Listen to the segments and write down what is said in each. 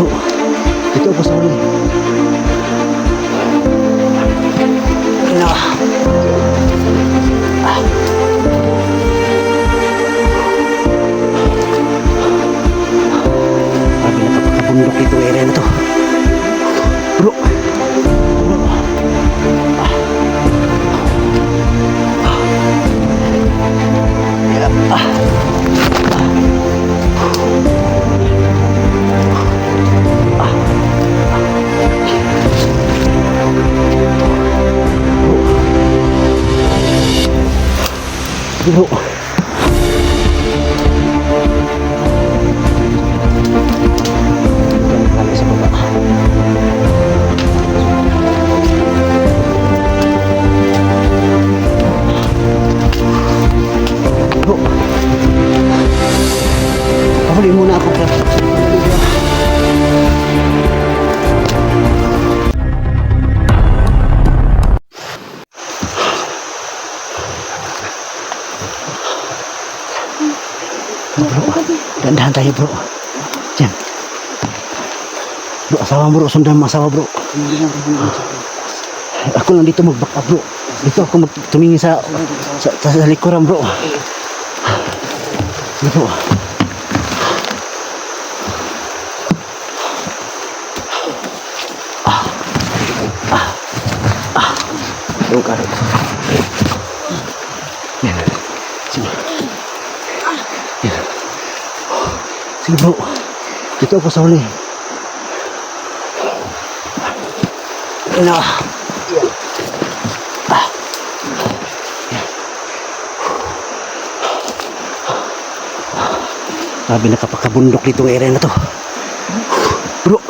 Dito ako sa huli. Ano? Ah. Grabe nakapagkabundok ito area na to. Dandahan tayo bro. Diyan. Bro, asawa bro, sundan mo asawa bro. Ako lang dito mag-back up bro. Dito ako mag tumingin sa sa, sa, sa likuran bro. Sige bro. Ah. Ah. Ah. Bro, karo. Yan. Sige. Yan. Sige bro. Dito ako sa huli. Ano? Yan. Ah. Sabi nakapakabundok dito ang area na to. Bro.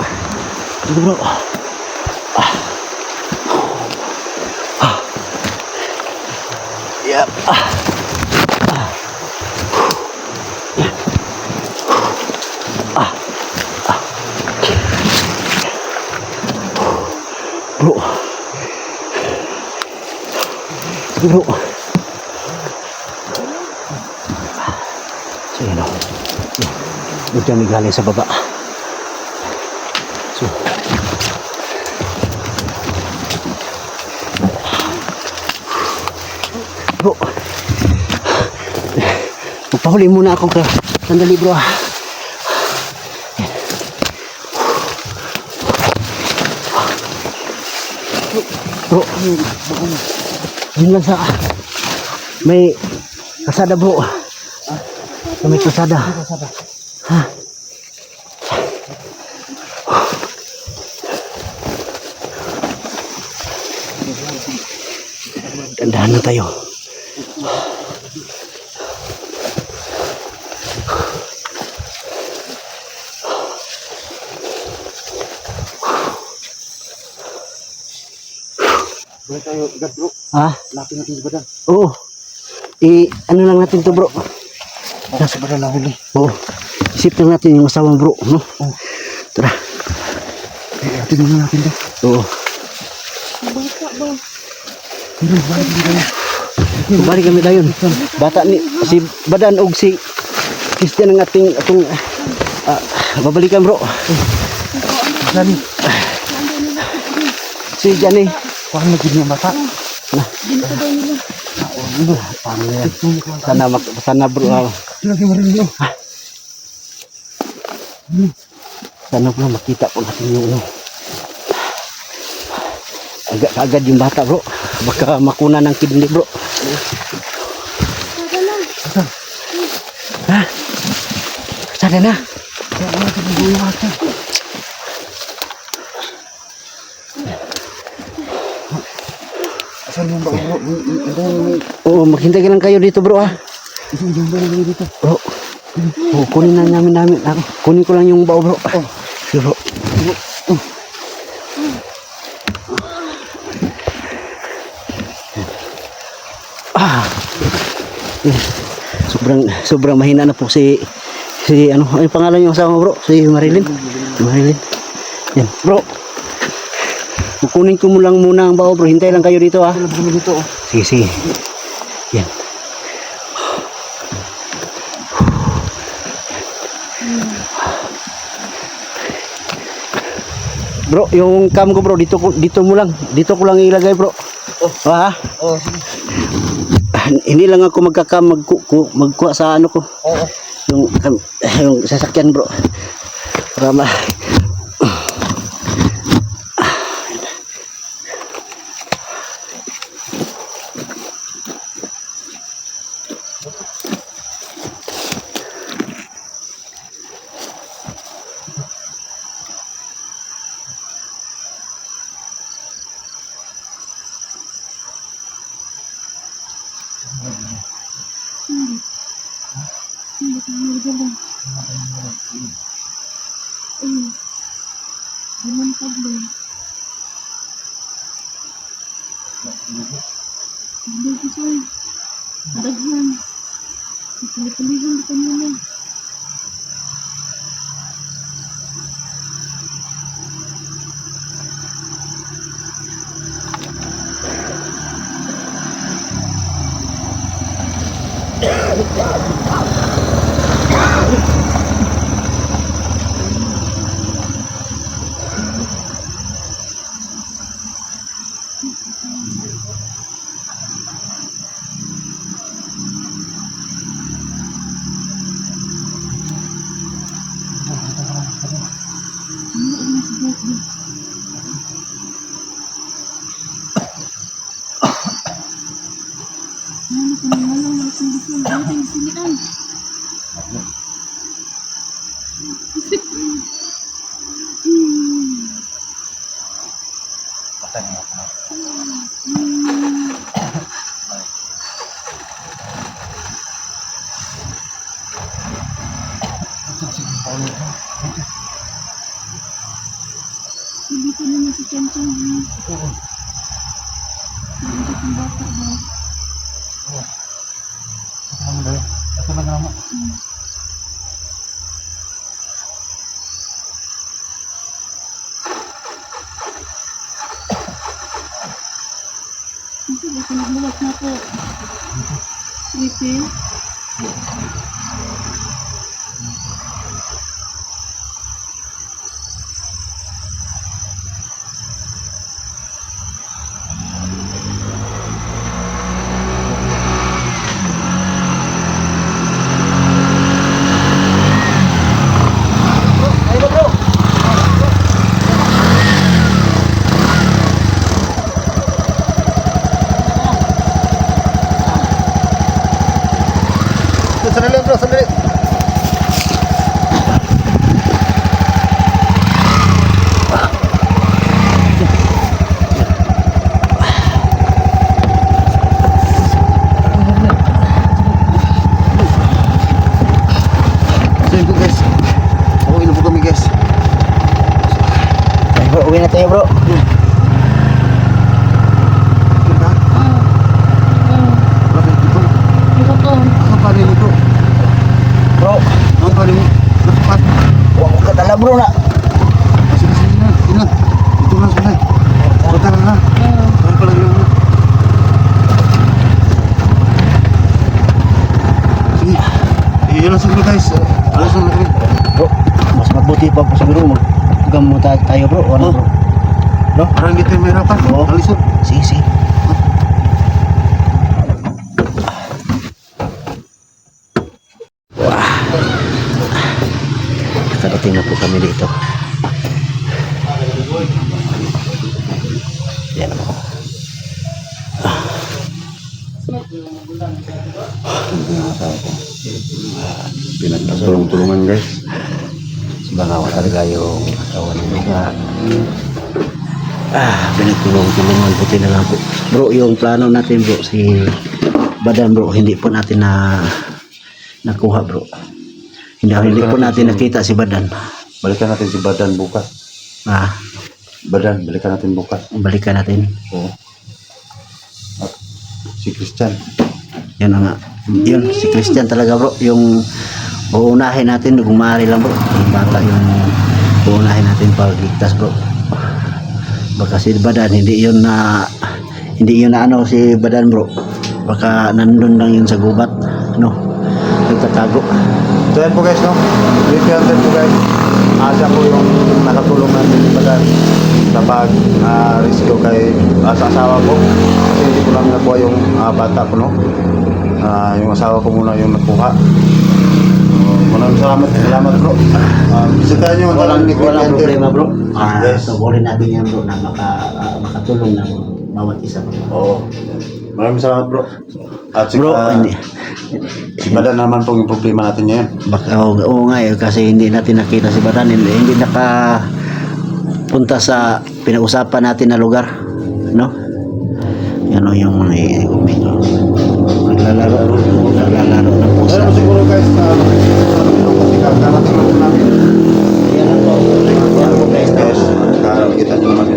Sige bro. Ah. Ah. Yep. Ah. Bro. So yun o. Doon kami galing sa baba. So. Bro. Magpahuli muna ako ka. Sandali bro ah. Bro, yun lang sa may kasada bro. Sa may kasada. Ha? Dandahan na tayo. Boleh tayo agad bro. Ha? Lapin natin sa badan. Oo. I, ano lang natin to bro. Baka sa badan na huli. Oo. Isip lang natin yung asawa bro. No? Oo. Tara. Eh, tingnan natin to. Oo. Pero balik din tayo. Balik kami dayon. Bata ni si Badan og si Christian ang ating atong ah, babalikan bro. Dali. Si Jani. Parang naging yung bata. Paano yan? Sana mak sana bro. ah, Sila kayo marinig yun. sana bro makita po natin yung ano. Agad agad yung bata bro. Baka makuna ng kidney bro. Ha? Sana na. Kaya ano natin yung buhay bata. Asan yung baka bro? Ito yung Oo, maghintay lang kayo dito bro ah. ito yung baka bro dito. Bro. Oh, kunin na namin namin. Ako, kunin ko lang yung bao bro. Oh. Sige bro. Ah. Eh, Sobrang sobrang mahina na po si si ano, ano yung pangalan yung asawa mo bro? Si Marilyn. Marilyn. Yan, bro. Kukunin ko mo lang muna ang bao bro. Hintay lang kayo dito ah. Dito oh. Sige, sige. Yan. Bro, yung cam ko bro, dito ko dito mo lang. Dito ko lang ilagay bro. Oh. Ah, Oo, sige. hindi lang ako magkakam magku ku- magkuha sa ano ko. Oo. Yung kam- yung sasakyan bro. Para ma Limang tablo. Hindi ko sir. Daghan. Pili-pilihan ko muna. Ano ko naman lang malasing-lasing. Ano tayo sinian? Hindi ko naman si Chan Chan. Oo. Hindi kong bata ba? Ito naman dahil. Ito lang naman. Kasi ba pinagmulat na po? Creepy. Ayo bro. Sandali bro, sandali. So yun po guys. Pauwi na po kami guys. Ayo bro, uwi na tayo bro. Ganda. Ah, Bakit ito? ito to. Ano pa rin ito? Bro, Ano pa rin mo? Nakapat. wa ko katala bro na. Sige, sige na. Sige na. Ito na, sunay. Punta na na. Ah, Ano pa lang yun? Sige. Eh, yun lang siguro guys. Alas na kami. Bro, mas mabuti pa po siguro maggamot tayo, tayo bro. O Ano Oh. bro? Bro, Para hindi tayo mahirapan. Oo. Alisod. sige sige. Nakarating na po kami dito. Yan po. Pinagtulong-tulungan guys. Bangawa talaga yung asawa ni Luga. Ah, pinagtulong-tulungan puti na lang po. Bro, yung plano natin bro, si Badan bro, hindi po natin na nakuha bro. Hindi, hindi po natin nakita si Badan. Balikan natin si Badan bukas. Ah, Badan, balikan natin bukas. balikan natin. Oo. At si Christian. Yan nga. Yun, si Christian talaga bro. Yung uunahin natin, kung maaari lang bro. Yung bata yung uunahin natin pagligtas bro. Baka si Badan, hindi yun na hindi yun na ano si Badan bro. Baka nandun lang yun sa gubat. Ano? Nagtatago. So po guys, no? Dito yan po guys. Asa po yung nakatulong natin pala sa pag uh, kay uh, sa asawa ko. Kasi hindi ko lang nakuha yung uh, bata ko, no? Uh, yung asawa ko muna yung nakuha. Maraming salamat, salamat bro. Uh, Bisitahin nyo walang, walang problema bro. Ah, yes. Suburin natin yan bro na maka, uh, makatulong ng bawat isa bro. Oo. Oh. Maraming salamat bro. At si, Bro, ah, hindi. si Badan naman po yung problema natin ngayon. Baka, oo, oo nga eh, kasi hindi natin nakita si Badan, hindi, hindi naka punta sa pinag-usapan natin na lugar, no? Yan o yung mga eh. Naglalaro, naglalaro ng pusa. Pero siguro guys, na ano kasi kakarating lang namin. Yan lang po. Yan po guys. Guys, kakita nyo naman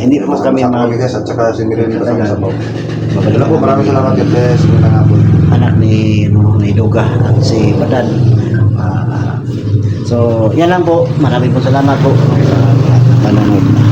hindi po kami mag kami guys at saka si Miren kasama sa. Mabalik Wala po, maraming salamat. Magandang hapon. anak ni ano, ni Duga at si Badan. Ah, so, yan lang po. Maraming po salamat po sa panonood.